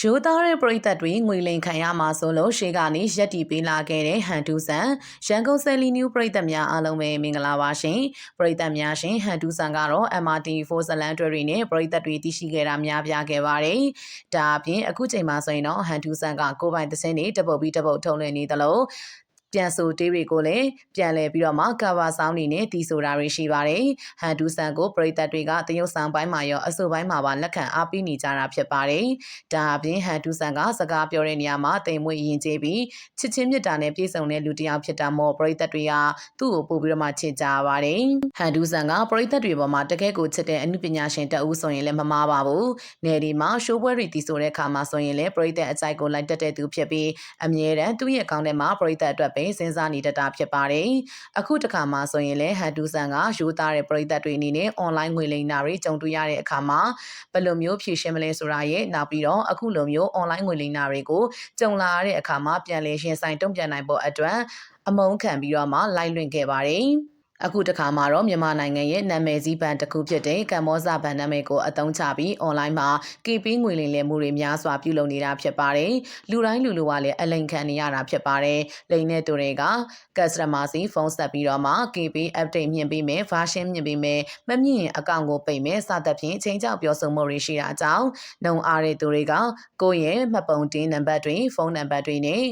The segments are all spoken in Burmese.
ရိုးသားတဲ့ပရိသတ်တွေငွေလိမ်ခံရမှာဆိုလို့ရှေ့ကနေရက်တီပေးလာခဲ့တဲ့ဟန်တူဆန်ရန်ကုန်ဆယ်လီနျူပရိသတ်များအားလုံးပဲမင်္ဂလာပါရှင်ပရိသတ်များရှင်ဟန်တူဆန်ကတော့ MRT4 ဇလန်တွဲတွေနဲ့ပရိသတ်တွေတည်ရှိခဲ့တာများပြားခဲ့ပါတယ်ဒါအပြင်အခုချိန်မှာဆိုရင်တော့ဟန်တူဆန်ကကိုပိုင်သစင်းတွေတပုတ်ပြီးတပုတ်ထုံလွှင့်နေသလို ပြန်ဆိုတေးတွေကိုလည်းပြန်လဲပြီးတော့မှကာဗာဆောင်းနေနဲ့တီးဆိုတာတွေရှိပါတယ်။ဟန်ဒူဆန်ကိုပရိသတ်တွေကတရုတ်ဆောင်ပိုင်းမှာရောအဆိုပိုင်းမှာပါလက်ခံအားပေးနေကြတာဖြစ်ပါတယ်။ဒါအပြင်ဟန်ဒူဆန်ကစကားပြောတဲ့နေရာမှာတိမ်မွေ့ရင်ကျေးပြီးချစ်ချင်းမြတ်တာနဲ့ပြေဆုံးတဲ့လူတစ်ယောက်ဖြစ်တာမို့ပရိသတ်တွေကသူ့ကိုပို့ပြီးတော့မှချစ်ကြပါတယ်။ဟန်ဒူဆန်ကပရိသတ်တွေပေါ်မှာတကယ်ကိုချစ်တဲ့အမှုပညာရှင်တအူးဆိုရင်လည်းမမားပါဘူး။နယ်ဒီမှာရှိုးပွဲတွေတီးဆိုတဲ့အခါမှာဆိုရင်လည်းပရိသတ်အကြိုက်ကိုလိုက်တက်တဲ့သူဖြစ်ပြီးအမြဲတမ်းသူ့ရဲ့ကောင်းတဲ့မှာပရိသတ်အတွက်ပဲစဉ်းစားနေတတ်တာဖြစ်ပါတယ်။အခုတခါမှဆိုရင်လည်းဟန်တူဆန်ကယူသားတဲ့ပရိသတ်တွေအနေနဲ့ online ငွေလိမ်တာတွေကြုံတွေ့ရတဲ့အခါမှာဘယ်လိုမျိုးဖြေရှင်းမလဲဆိုတာရဲ့နောက်ပြီးတော့အခုလိုမျိုး online ငွေလိမ်တာတွေကိုကြုံလာရတဲ့အခါမှာပြန်လည်ရှင်ဆိုင်တုံ့ပြန်နိုင်ဖို့အတွက်အမုန်းခံပြီးတော့မှလိုက်လွင့်ခဲ့ပါတယ်။ အခုတခါမှာတော့မြန်မာနိုင်ငံရဲ့နာမည်ကြီးဘဏ်တစ်ခုဖြစ်တဲ့ကမ္ဘောဇဘဏ်နာမည်ကိုအသုံးချပြီး online မှာ KP ငွေလိမ်လည်မှုတွေများစွာပြုလုပ်နေတာဖြစ်ပါတယ်။လူတိုင်းလူလူကလည်းအလိန်ခံနေရတာဖြစ်ပါတယ်။လိန်တဲ့သူတွေက customer စီဖုန်းဆက်ပြီးတော့မှ KP update မြင်ပေးမယ် version မြင်ပေးမယ်မမြင်ရင်အကောင့်ကိုပိတ်မယ်စသဖြင့်ချိန်ကြောက်ပြောဆိုမှုတွေရှိတာကြောင့်နှုံအားတဲ့သူတွေကကိုယ့်ရဲ့မှတ်ပုံတင်နံပါတ်တွေဖုန်းနံပါတ်တွေနဲ့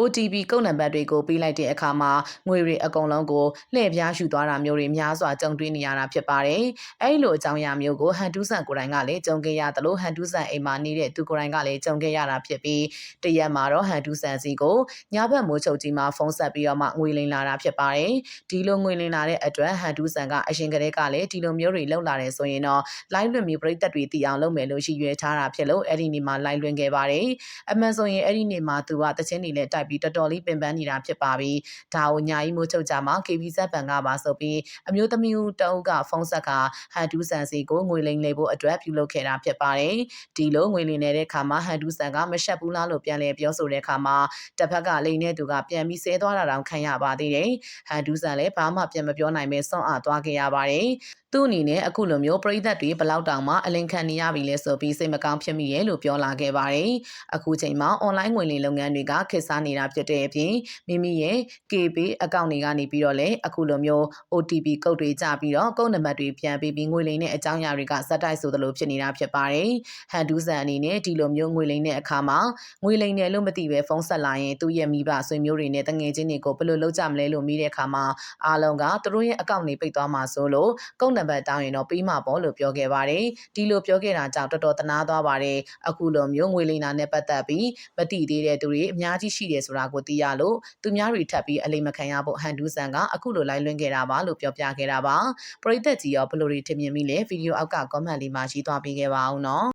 OTP ကုတ်နံပါတ်တွေကိုပေးလိုက်တဲ့အခါမှာငွေတွေအကုန်လုံးကိုလှည့်ပြားယူသွားတာမျိုးတွေများစွာကြုံတွေ့နေရတာဖြစ်ပါတယ်။အဲဒီလိုအကြောင်းအရာမျိုးကိုဟန်တူးဆန်ကိုယ်တိုင်ကလည်းကြုံခဲ့ရသလိုဟန်တူးဆန်အိမ်မှာနေတဲ့သူကိုယ်တိုင်ကလည်းကြုံခဲ့ရတာဖြစ်ပြီးတရက်မှာတော့ဟန်တူးဆန်စီကိုညဘက်မိုးချုပ်ကြီးမှာဖုန်းဆက်ပြီးတော့မှငွေလိမ်လာတာဖြစ်ပါတယ်။ဒီလိုငွေလိမ်လာတဲ့အတွက်ဟန်တူးဆန်ကအရင်ကတည်းကလည်းဒီလိုမျိုးတွေလောက်လာတယ်ဆိုရင်တော့ live လွှင့်ပြီးပြည်သက်တွေတည်အောင်လုပ်မယ်လို့ရည်ရွယ်ထားတာဖြစ်လို့အဲ့ဒီနေ့မှာ live လွှင့်ခဲ့ပါတယ်။အမှန်ဆိုရင်အဲ့ဒီနေ့မှာသူကတချင်းတွေလည်းတိုက်ပြီးတော်တော်လေးပင်ပန်းနေတာဖြစ်ပါပြီ။ဒါကိုညာကြီးမိုးချုပ်ကြမှာ KBZ ဘဏ်ကပါဆိုပြီးအမျိုးသမီးဦးတအုပ်ကဖုန်းဆက်ကဟန်တူးဆန်စီကိုငွေလိမ်လေဖို့အတွက်ပြုလုပ်ခဲ့တာဖြစ်ပါတယ်။ဒီလိုငွေလိမ်နေတဲ့အခါမှာဟန်တူးဆန်ကမရှက်ဘူးလားလို့ပြန်လည်ပြောဆိုတဲ့အခါမှာတစ်ဖက်ကလိမ်တဲ့သူကပြန်ပြီးဆဲသွားတာတောင်ခံရပါသေးတယ်။ဟန်တူးဆန်လည်းဘာမှပြန်မပြောနိုင်ပဲစွန့်အားသွားခဲ့ရပါတယ်။သူ့အနေနဲ့အခုလိုမျိုးပြည်သက်တွေဘလောက်တောင်မှအလင်ခံနေရပြီလဲဆိုပြီးစိတ်မကောင်းဖြစ်မိရဲ့လို့ပြောလာခဲ့ပါတယ်။အခုချိန်မှာ online ငွေလိမ်လုပ်ငန်းတွေကခေတ်စားနေတာဖြစ်တဲ့အပြင်မိမိရဲ့ KB အကောင့်တွေကနေပြီးတော့လည်းအခုလိုမျိုး OTP ကုတ်တွေကြပြီးတော့ကုတ်နံပါတ်တွေပြန်ပေးပြီးငွေလိမ်တဲ့အကြောင်းအရာတွေကဇက်တိုက်ဆိုသလိုဖြစ်နေတာဖြစ်ပါတယ်။ဟန်ဒူးဆန်အနေနဲ့ဒီလိုမျိုးငွေလိမ်တဲ့အခါမှာငွေလိမ်တယ်လို့မသိပဲဖုန်းဆက်လာရင်သူ့ရဲ့မိဘဆွေမျိုးတွေနဲ့တငယ်ချင်းတွေကိုဘယ်လိုလုပ်ကြမလဲလို့မိတဲ့အခါမှာအားလုံးကသူတို့ရဲ့အကောင့်တွေပိတ်သွားမှာဆိုလို့ကုတ်နံပါတ်တောင်းရင်တော့ပြီးမှာပေါ့လို့ပြောခဲ့ပါတယ်။ဒီလိုပြောခဲ့တာကြောင့်တော်တော်တနာသွားပါတယ်။အခုလိုမျိုးငွေလိမ်တာနဲ့ပတ်သက်ပြီးမတိသေးတဲ့သူတွေအများကြီးရှိတယ်ဆိုတာကိုသိရလို့သူများတွေထပ်ပြီးအလိမ်မခံရဖို့ဟန်ဒူးဆန်ကအခုလိုလိုက်လွှင့်ခဲ့တာပါလို့ပြောပြခဲ့တာပါ။ပရိသတ်ကြီးရောဘယ်လိုတွေထင်မြင်မိလဲဗီဒီယိုအောက်က comment လေးမှာရေးသွားပေးခဲ့ပါအောင်နော်။